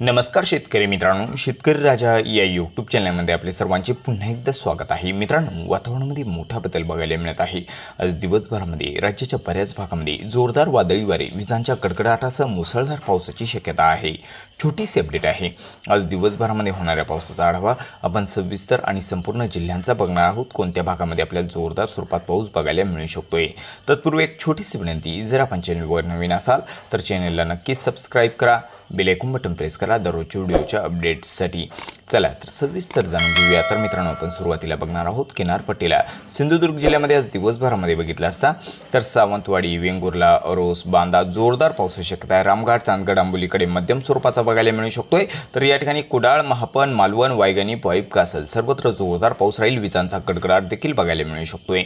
नमस्कार शेतकरी मित्रांनो शेतकरी राजा या यूट्यूब चॅनलमध्ये आपले सर्वांचे पुन्हा एकदा स्वागत आहे. मित्रांनो वातावरणामध्ये मोठा बदल बघायला मिळत आहे. आज दिवसभरामध्ये राज्याच्या बऱ्याच भागामध्ये जोरदार वादळी वारे विजांच्या कडकडाटासह मुसळधार पावसाची शक्यता आहे. छोटीशी अपडेट आहे. आज दिवसभरामध्ये होणाऱ्या पावसाचा आढावा आपण सविस्तर आणि संपूर्ण जिल्ह्यांचा बघणार आहोत. कोणत्या भागामध्ये आपल्याला जोरदार स्वरूपात पाऊस बघायला मिळू शकतोय? तत्पूर्वी एक छोटीशी विनंती जर आपण चॅनलवर नवीन असाल तर चॅनलला नक्कीच सबस्क्राईब करा. बेलायकून बटन प्रेस करा दररोजच्या व्हिडिओच्या अपडेट्ससाठी चला तर सविस्तर जाणून घेऊया. तर मित्रांनो आपण सुरुवातीला बघणार आहोत किनारपट्टीला. सिंधुदुर्ग जिल्ह्यामध्ये आज दिवसभरामध्ये बघितलं असता तर सावंतवाडी वेंगुर्ला अरोस बांदा जोरदार पावसाची शक्यता आहे. रामघाट चांदगड आंबोलीकडे मध्यम स्वरूपाचा बघायला मिळू शकतोय. तर या ठिकाणी कुडाळ महापन मालवण वायगणी पॉईप कासल सर्वत्र जोरदार पाऊस राहील. विजांचा कडकडाट देखील बघायला मिळू शकतोय.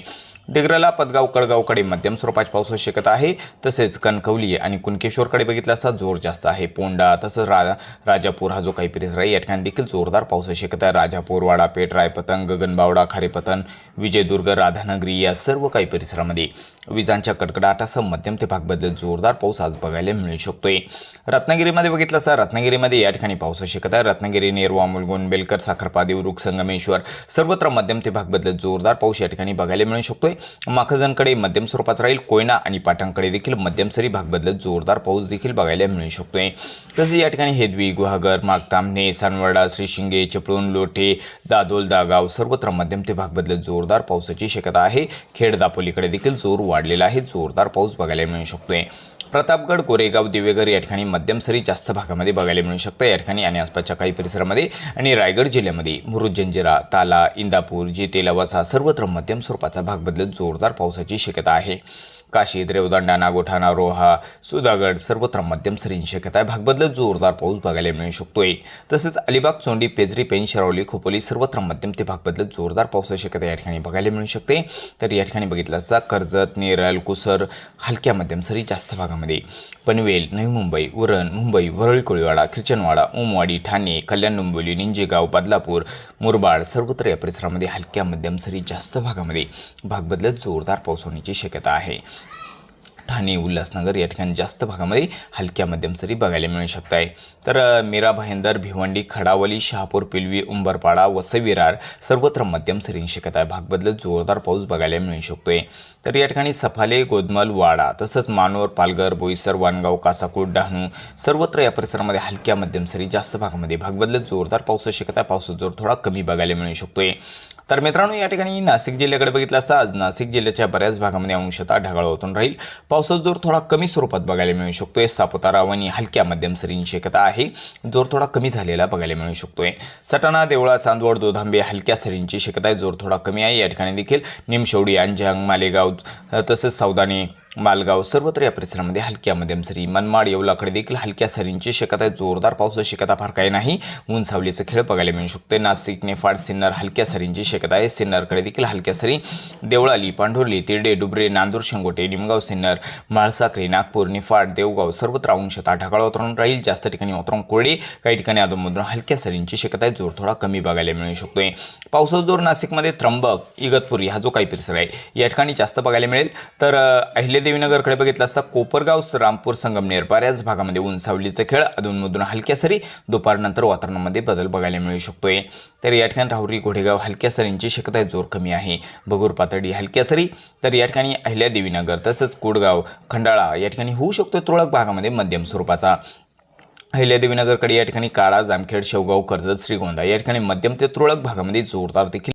डिग्रला पदगाव कडगावकडे मध्यम स्वरूपाची पाऊस शकत आहे. तसेच कणकवली आणि कुणकेश्वरकडे बघितलं असता जोर जास्त आहे. पोंडा तसंच रा राजापूर हा जो काही परिसर आहे या ठिकाणी देखील जोरदार पाऊस शकत आहे. राजापूर वाडापेठ रायपतंग गगनबावडा खारेपतन विजयदुर्ग राधानगरी या सर्व काही परिसरामध्ये विजांच्या कडकडाटासह मध्यम ते भाग बदलत जोरदार पाऊस आज बघायला मिळू शकतोय. रत्नागिरीमध्ये बघितलं असता रत्नागिरीमध्ये या ठिकाणी पाऊस शकत आहे. रत्नागिरी नेरवा मुलगुण बेलकर साखरपा देवरुख संगमेश्वर सर्वत्र मध्यम ते भाग बदलत जोरदार पाऊस या ठिकाणी बघायला मिळू शकतोय माखजनकडे मध्यम स्वरूपाचा राहील. कोयना आणि पाटणकडे देखील मध्यम सरी भाग बदलत जोरदार पाऊस देखील बघायला मिळू शकतोय. तसेच या ठिकाणी हेदवी गुहागर मागतामणे सानवडा श्रीशिंगे चिपळूण लोटे दादोल दागाव सर्वत्र मध्यम ते भाग बदलत जोरदार पावसाची शक्यता आहे. खेड दापोलीकडे देखील जोर वाढलेला आहे. जोरदार पाऊस बघायला मिळू शकतोय. प्रतापगड कोरेगाव दिवेघर या ठिकाणी मध्यम सरी जास्त भागामध्ये बघायला मिळू शकतं. या ठिकाणी आणि आसपासच्या काही परिसरामध्ये आणि रायगड जिल्ह्यामध्ये मुरुद जंजिरा ताला इंदापूर जेते लवासा सर्वत्र मध्यम स्वरूपाचा भाग बदलत जोरदार पावसाची शक्यता आहे. काशी देवदंडा नागोठाणा रोहा सुधागड सर्वत्र मध्यम सरींची शक्यता आहे. भागबदलत जोरदार पाऊस बघायला मिळू शकतोय. तसेच अलिबाग चोंडी पेजरी पेन शरावली खोपोली सर्वत्र मध्यम ते भागबदलत जोरदार पावसाची शक्यता या ठिकाणी बघायला मिळू शकते. तर या ठिकाणी बघितलं असता कर्जत नेरल कुसर हलक्या मध्यम सरी जास्त भागामध्ये. पनवेल नवी मुंबई उरण मुंबई वरळी कोळीवाडा खिरचनवाडा ओमवाडी ठाणे कल्याण डोंबिवली निंजेगाव बदलापूर मुरबाड सर्वत्र या परिसरामध्ये हलक्या मध्यम सरी जास्त भागामध्ये भागबदलत जोरदार पाऊस होण्याची शक्यता आहे. ठाणे उल्हासनगर या ठिकाणी जास्त भागामध्ये हलक्या मध्यम सरी बघायला मिळू शकत आहे तर मीरा भाईंदर भिवंडी खडावली शहापूर पिलवी उंबरपाडा वसई विरार सर्वत्र मध्यम सरी शिकत आहे. भाग बदलत जोरदार पाऊस बघायला मिळू शकतोय. तर या ठिकाणी सफाले गोदमल वाडा तसंच मानोर पालघर बोईसर वानगाव कासाकूट डहाणू सर्वत्र या परिसरामध्ये हलक्या मध्यम सरी जास्त भागामध्ये भाग बदलत जोरदार पाऊस शिकत आहे. पावसाचा जोर थोडा कमी बघायला मिळू शकतोय. तर मित्रांनो या ठिकाणी नाशिक जिल्ह्याकडे बघितलं असता आज नाशिक जिल्ह्याच्या बऱ्याच भागामध्ये अंशतः ढगाळ होतून राहील. पावसाचा जोर थोडा कमी स्वरूपात बघायला मिळू शकतोय. सापुतारा वणी हलक्या मध्यम सरींची शक्यता आहे. जोर थोडा कमी झालेला बघायला मिळू शकतोय. सटाणा देवळा चांदवड दोधांबे हलक्या सरींची शक्यता आहे. जोर थोडा कमी आहे. या ठिकाणी देखील निमशेवडी अंजंग मालेगाव तसेच तसंच सौदाने मालगाव सर्वत्र या परिसरामध्ये हलक्या मध्यम सरी मनमाड येवलाकडे देखील हलक्या सरींची शक्यता आहे. जोरदार पावसाची शक्यता फार काही नाही. ऊन सावलीचं खेळ बघायला मिळू शकते. नाशिक नेफाड सिन्नर हलक्या सरींची शक्यता आहे. सिन्नरकडे देखील हलक्या सरी देवळाली पांढुर्ली तिरडे डुबरे नांदूर शेंगोटे निमगाव सिन्नर म्हाळसाखरी नागपूर निफाड देवगाव सर्वत्र अंशता ढगाळ वातावरण राहील. जास्त ठिकाणी वातावरण कोरडे काही ठिकाणी अधूनमधून हलक्या सरींची शक्यता आहे. जोर थोडा कमी बघायला मिळू शकतोय. पावसाचा जोर नाशिकमध्ये त्र्यंबक इगतपुरी हा जो काही परिसर आहे या ठिकाणी जास्त बघायला मिळेल. तर अहिले अहिल्यादेवीनगरकडे बघितलं असता कोपरगाव रामपूर संगमनेर बऱ्याच भागामध्ये उंचावलीचा खेळ अधूनमधून हलक्या सरी दुपारनंतर वातावरणामध्ये बदल बघायला मिळू शकतोय. तर या ठिकाणी राहुरी घोडेगाव हलक्या सरींची शक्यता जोर कमी आहे. बगूर पातळी हलक्या सरी. तर या ठिकाणी अहिल्यादेवीनगर तसंच कुडगाव खंडाळा या ठिकाणी होऊ शकतो तुरळक भागामध्ये मध्यम स्वरूपाचा. अहिल्यादेवीनगरकडे या ठिकाणी काळा जामखेड शेवगाव कर्जत श्रीगोंदा या ठिकाणी मध्यम ते तुरळक भागामध्ये जोरदार देखील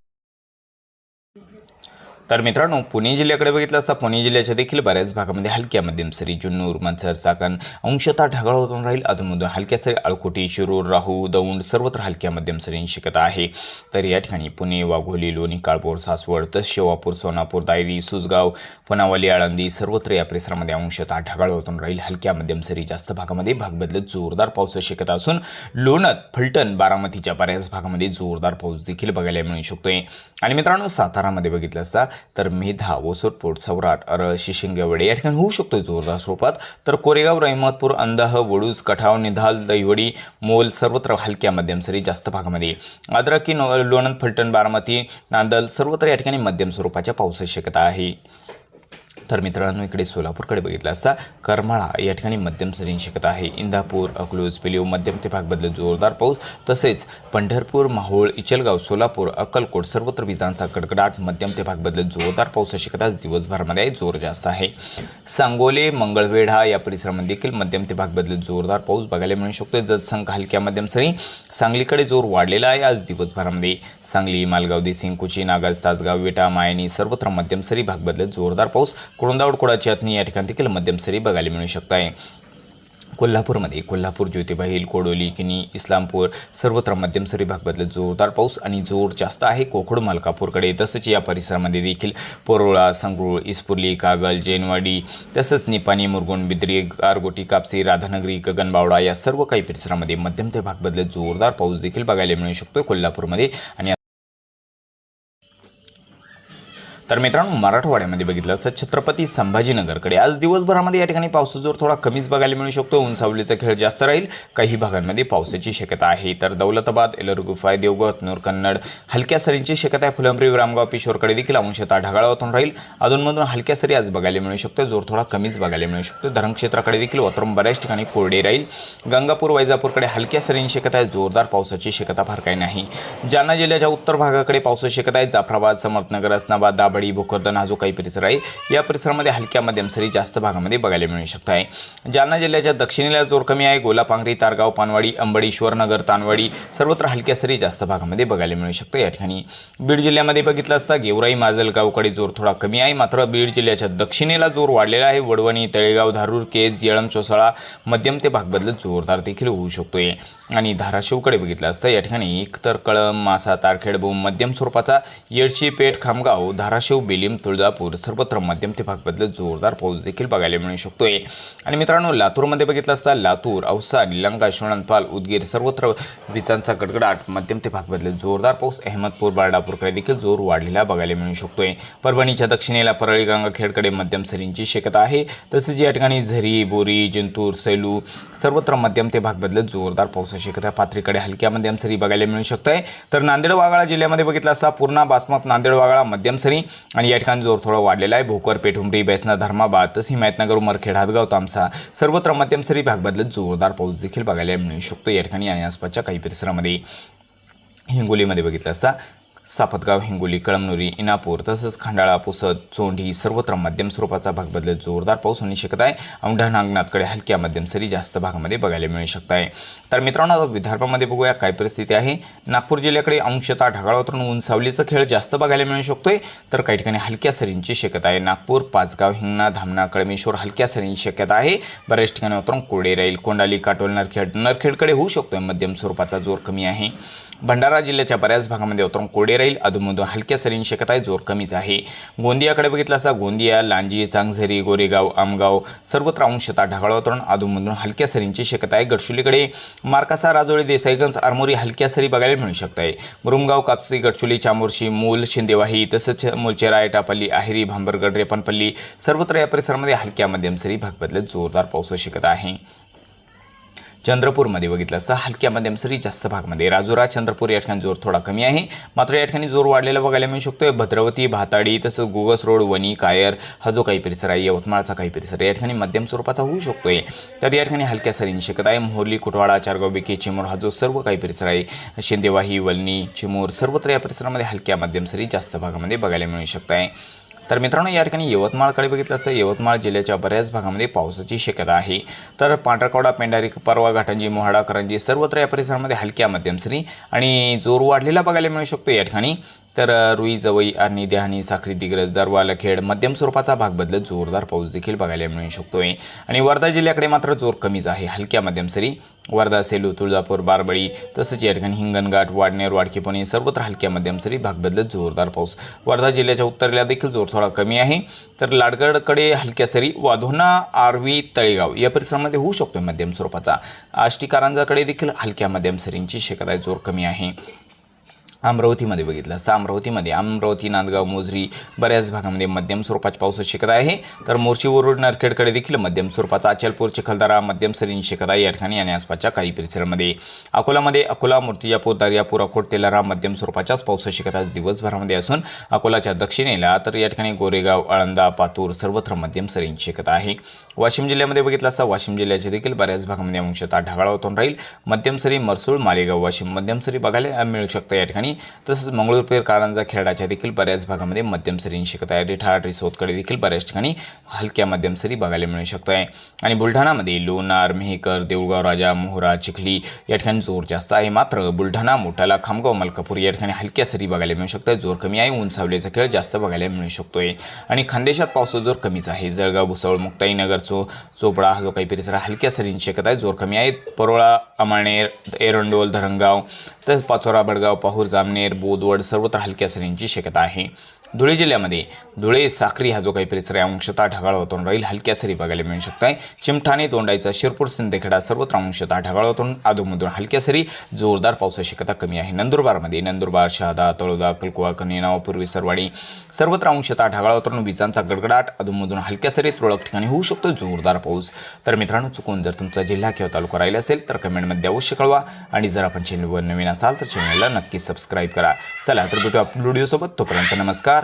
तर मित्रांनो पुणे जिल्ह्याकडे बघितलं असता पुणे जिल्ह्याच्या देखील बऱ्याच भागामध्ये हलक्या मध्यम सरी जुन्नूर मनसर चाकण अंशतः ढगाळ होतून राहील. अधूनमधून हलक्या सरी अळकोटी शिरूर राहू दौंड सर्वत्र हलक्या मध्यम सरींची शिकत आहे. तर या ठिकाणी पुणे वाघोली लोणी काळपूर सासवड तस शेवापूर सोनापूर दायरी सुसगाव पनावली आळंदी सर्वत्र या परिसरामध्ये अंशतः ढगाळ होतून राहील. हलक्या मध्यम सरी जास्त भागामध्ये भाग बदलत जोरदार पाऊस शिकत असून लोणत फलटण बारामतीच्या बऱ्याच भागामध्ये जोरदार पाऊस देखील बघायला मिळू शकतोय. आणि मित्रांनो सातारामध्ये बघितलं असता तर मेधा ओसरपोट सौराट अरळ शिशिंगेवडे या ठिकाणी होऊ शकतो जोरदार स्वरूपात. तर कोरेगाव रहिमतपूर अंदाह वडूज कठाव निधाल दैवडी मोल सर्वत्र हलक्या मध्यम सरी जास्त भागामध्ये. आद्रकी लोणंद फलटण बारामती नांदल सर्वत्र या ठिकाणी मध्यम स्वरूपाच्या पावसाची शक्यता आहे. तर मित्रांनो इकडे सोलापूरकडे बघितलं असता करमाळा या ठिकाणी मध्यम सरींची शक्यता आहे. इंदापूर अकलूज पिलीव मध्यम ते भाग बदलत जोरदार पाऊस. तसेच पंढरपूर माहूळ इचलगाव सोलापूर अक्कलकोट सर्वत्र विजांचा कडकडाट मध्यम ते भाग बदलत जोरदार पाऊस अशी आज दिवसभरामध्ये जोर जास्त आहे. सांगोले मंगळवेढा या परिसरामध्ये देखील मध्यम ते भाग बदलत जोरदार पाऊस बघायला मिळू शकतो जतसंख हलक्या मध्यम सरी सांगलीकडे जोर वाढलेला आहे आज दिवसभरामध्ये. सांगली मालगाव देसिंग कुची नागाज तासगाव विटा मायनी सर्वत्र मध्यम सरी भाग बदलत जोरदार पाऊस कुळुंदावड कुडाची अथनी या ठिकाणी देखील मध्यम सरी बघायला मिळू शकत आहे कोल्हापूरमध्ये कोल्हापूर ज्योतिबा हिल कोडोली किनी इस्लामपूर सर्वत्र मध्यम सरी जोरदार पाऊस आणि जोर जास्त आहे. कोकड मालकापूरकडे तसंच या परिसरामध्ये देखील पोरोळा संगरूळ इस्पुर्ली कागल जैनवाडी तसंच निपाणी मुरगुण बिद्री गारगोटी कापसी राधानगरी गगनबावडा या सर्व काही परिसरामध्ये मध्यम ते भागबद्दल जोरदार पाऊस देखील बघायला मिळू शकतो कोल्हापूरमध्ये. आणि तर मित्रांनो मराठवाड्यामध्ये बघितलं असतं छत्रपती संभाजीनगरकडे आज दिवसभरामध्ये या ठिकाणी पावसाचा जोर थोडा कमीच बघायला मिळू शकतो. उंचावलीचा खेळ जास्त राहील. काही भागांमध्ये पावसाची शक्यता आहे. तर दौलताबाद एलरगुफाय देवगत नूर कन्नड हलक्या सरींची शक्यता आहे. फुलंब्री रामगाव पिशोरकडे देखील अंशतः ढगाळातून राहील. अधूनमधून हलक्या सरी आज बघायला मिळू शकतो. जोर थोडा कमीच बघायला मिळू शकतो. धरण क्षेत्राकडे देखील वातावरण बऱ्याच ठिकाणी कोरडे राहील. गंगापूर वैजापूरकडे हलक्या सरींची शक्यता आहे. जोरदार पावसाची शक्यता फार काही नाही. जालना जिल्ह्याच्या उत्तर भागाकडे पावसाची शक्यता आहे. जाफराबाद समर्थनगर असनाबाद दाबडी भोकरदन हा जो काही परिसर आहे. या परिसरामध्ये हलक्या मध्यम सरी जास्त भागामध्ये बघायला मिळू शकत आहे. जालना जिल्ह्याच्या दक्षिणेला जोर कमी आहे. गोलापांगरी तारगाव पानवाडी अंबडी नगर तानवाडी सर्वत्र हलक्या सरी जास्त भागामध्ये बघायला मिळू शकतं या ठिकाणी. बीड जिल्ह्यामध्ये बघितलं असता गेवराई माजलगावकडे जोर थोडा कमी आहे. मात्र बीड जिल्ह्याच्या दक्षिणेला जोर वाढलेला आहे. वडवणी तळेगाव धारूर केज येळम चोसाळा मध्यम ते भाग बदलत जोरदार देखील होऊ शकतोय आणि धाराशिवकडे बघितलं असतं या ठिकाणी एकतर कळम मासा तारखेडबोम मध्यम स्वरूपाचा येडशी पेठ खामगाव धाराशिव बेलीम तुळजापूर सर्वत्र मध्यम ते भाग बदलत जोरदार पाऊस देखील बघायला मिळू शकतोय. आणि मित्रांनो लातूरमध्ये बघितलं असता लातूर औसा निलंगा शिवणपाल उदगीर सर्वत्र विजांचा गडगडाट मध्यम ते भाग जोरदार पाऊस अहमदपूर बारडापूरकडे देखील जोर वाढलेला बघायला मिळू शकतोय. परभणीच्या दक्षिणेला परळी गंगाखेडकडे मध्यम सरींची शक्यता आहे. तसेच या ठिकाणी झरी बोरी जिंतूर सैलू सर्वत्र मध्यम ते भाग बदलत जोरदार पावसाची शक्यता पात्रीकडे हलक्या मध्यम सरी बघायला मिळू शकत आहे तर नांदेड वागाळा जिल्ह्यामध्ये बघितलं असता पूर्णा बासमत नांदेड वागाळा मध्यम सरी आणि या ठिकाणी जोर थोडा वाढलेला आहे. भोकर पेठुंबरी बेसना धर्माबाद तसं हिमायतनगर उमरखेड हातगाव तामसा सर्वत्र मध्यम सरी भाग बदलत जोरदार पाऊस देखील बघायला मिळू शकतो. या ठिकाणी आणि आसपासच्या काही परिसरामध्ये हिंगोलीमध्ये बघितलं असता सापतगाव हिंगोली कळमनुरी इनापूर तसंच खंडाळा पुसद चोंढी सर्वत्र मध्यम स्वरूपाचा भाग बदलत जोरदार पाऊस होण्याची शक्यता आहे. औंढा नागनाथकडे हलक्या मध्यम सरी जास्त भागामध्ये बघायला मिळू शकत आहे तर मित्रांनो आता विदर्भामध्ये बघूया काय परिस्थिती आहे. नागपूर जिल्ह्याकडे अंशतः ढगाळ ऊन सावलीचा खेळ जास्त बघायला मिळू शकतोय. तर काही ठिकाणी हलक्या सरींची शक्यता आहे. नागपूर पाचगाव हिंगणा धामणा कळमेश्वर हलक्या सरींची शक्यता आहे. बऱ्याच ठिकाणी वातावरण कोरडे राहील. कोंडाली काटोल नरखेड नरखेडकडे होऊ शकतोय. मध्यम स्वरूपाचा जोर कमी आहे. भंडारा जिल्ह्याच्या बऱ्याच भागामध्ये वातावरण कोरडे राहील. अधूनमधून हलक्या सरींची शक्यता आहे जोर कमीच आहे. गोंदियाकडे बघितलं असता गोंदिया लांजी चांगझरी गोरेगाव आमगाव सर्वत्र अंशता ढगाळ वातावरण. अधूनमधून हलक्या सरींची शक्यता आहे गडचुलीकडे मार्कासा राजोळी देसाईगंज आरमोरी हलक्या सरी बघायला मिळू शकत आहे मुरुमगाव कापसी गडचुली चामोर्शी मूल शिंदेवाही तसंच मुलचेरा एटापल्ली आहिरी भांबरगड रेपनपल्ली सर्वत्र या परिसरामध्ये हलक्या मध्यम सरी. भागबदलत जोरदार पाऊस शक्यता आहे. चंद्रपूरमध्ये बघितलं असतं. हलक्या मध्यम सरी जास्त भागमध्ये. राजुरा चंद्रपूर या ठिकाणी जोर थोडा कमी आहे. मात्र या ठिकाणी जोर वाढलेला बघायला मिळू शकतोय. भद्रावती भाताडी तसंच गोगस रोड वणी कायर हा जो काही परिसर आहे यवतमाळचा काही परिसर आहे या ठिकाणी मध्यम स्वरूपाचा होऊ शकतोय. तर या ठिकाणी हलक्या सरींची शक्यता आहे. मोहली कुटवाडा चारगाव बिके चिमूर हा जो सर्व काही परिसर आहे शिंदेवाही वलनी चिमूर सर्वत्र या परिसरामध्ये हलक्या मध्यम सरी जास्त भागामध्ये बघायला मिळू शकत आहे तर मित्रांनो या ठिकाणी यवतमाळकडे बघितलं असं यवतमाळ जिल्ह्याच्या बऱ्याच भागामध्ये पावसाची शक्यता आहे. तर पांढरकवडा पेंढारी परवा घाटंजी मोहाडा करंजी सर्वत्र या परिसरामध्ये हलक्या मध्यम सरी आणि जोर वाढलेला बघायला मिळू शकतो या ठिकाणी. तर रुई जवई आणि देहानी साखरी दिग्रज दरवाल खेड मध्यम स्वरूपाचा भाग बदलत जोरदार पाऊस देखील बघायला मिळू शकतोय आणि वर्धा जिल्ह्याकडे मात्र जोर कमीच आहे. हलक्या मध्यम सरी वर्धा सेलू तुळजापूर बारबळी तसंच या ठिकाणी हिंगणघाट वाडनेर वाडकीपणी सर्वत्र हलक्या मध्यम सरी भाग बदलत जोरदार पाऊस. वर्धा जिल्ह्याच्या उत्तरेला देखील जोर थोडा कमी आहे. तर लाडगडकडे हलक्या सरी वाधोना आरवी तळेगाव या परिसरामध्ये होऊ शकतो मध्यम स्वरूपाचा. आष्टी कारंजाकडे देखील हलक्या मध्यम सरींची शक्यता आहे जोर कमी आहे. अमरावतीमध्ये बघितलं. असतं अमरावतीमध्ये अमरावती नांदगाव मोजरी बऱ्याच भागामध्ये मध्यम स्वरूपाची पावसाची शक्यता आहे. तर मोर्शीवरून नरखेडकडे देखील मध्यम स्वरूपाचा अचलपूर चिखलदरा मध्यम सरींची शक्यता या ठिकाणी आणि आसपासच्या काही परिसरामध्ये. अकोलामध्ये अकोला मूर्तिजापूर दर्यापूर अकोट तेलारा मध्यम स्वरूपाच्याच पावसाची शक्यता दिवसभरामध्ये असून अकोलाच्या दक्षिणेला तर या ठिकाणी गोरेगाव आळंदा पातूर सर्वत्र मध्यम सरींची शक्यता आहे. वाशिम जिल्ह्यामध्ये बघितलं असता वाशिम जिल्ह्याचे देखील बऱ्याच भागामध्ये अंशतः ढगाळ होतून राहील. मध्यम सरी मरसूळ मालेगाव वाशिम मध्यम सरी बघायला मिळू शकतं. या ठिकाणी तसंच मंगळूरपेर कारंजा खेळाच्या देखील बऱ्याच भागामध्ये मध्यम सरींची शक्यता आहे. रिठार रिसोदकडे देखील बऱ्याच ठिकाणी हलक्या मध्यम सरी बघायला मिळू शकतो आहे आणि बुलढाणामध्ये लोणार मेहकर देऊळगाव राजा मोहरा चिखली या ठिकाणी जोर जास्त आहे. मात्र बुलढाणा मोठाला खामगाव मलकापूर या ठिकाणी हलक्या सरी बघायला मिळू शकतात जोर कमी आहे. ऊन खेळ जास्त बघायला मिळू शकतोय. आणि खानदेशात पावसाचा जोर कमीच आहे. जळगाव भुसावळ मुक्ताईनगर चो चोपडा हा काही परिसर हलक्या सरींची शक्यता आहे. जोर कमी आहे. परोळा अमाळनेर एरंडोल धरणगाव तसेच पाचोरा बडगाव पाहूर जामनेर बोदवड सर्वत्र हलक्या सरींची शक्यता आहे. धुळे जिल्ह्यामध्ये धुळे साखरी हा जो काही परिसर आहे अंशतः ढगाळ वातावरण राहील. हलक्या सरी बघायला मिळू शकत आहे चिमठाणे तोंडाईचा शिरपूर सिंदखेडा सर्वत्र अंशतः ढगाळ वातावरण अधूनमधून हलक्या सरी. जोरदार पावसाची शक्यता कमी आहे. नंदुरबारमध्ये नंदुरबार शहादा तळोदा कलकुवा कनेनाव पूर्वी सरवाडी सर्वत्र अंशतः ढगाळ वातावरण विजांचा गडगडाट. अधूनमधून हलक्या सरी तुरळक ठिकाणी होऊ शकतो जोरदार पाऊस. तर मित्रांनो चुकून जर तुमचा जिल्हा किंवा तालुका राहिला असेल तर कमेंटमध्ये अवश्य कळवा. आणि जर आपण चॅनलवर नवीन असाल तर चॅनलला नक्कीच सबस्क्राईब करा. चला तर भेटू आपण व्हिडिओसोबत तोपर्यंत नमस्कार.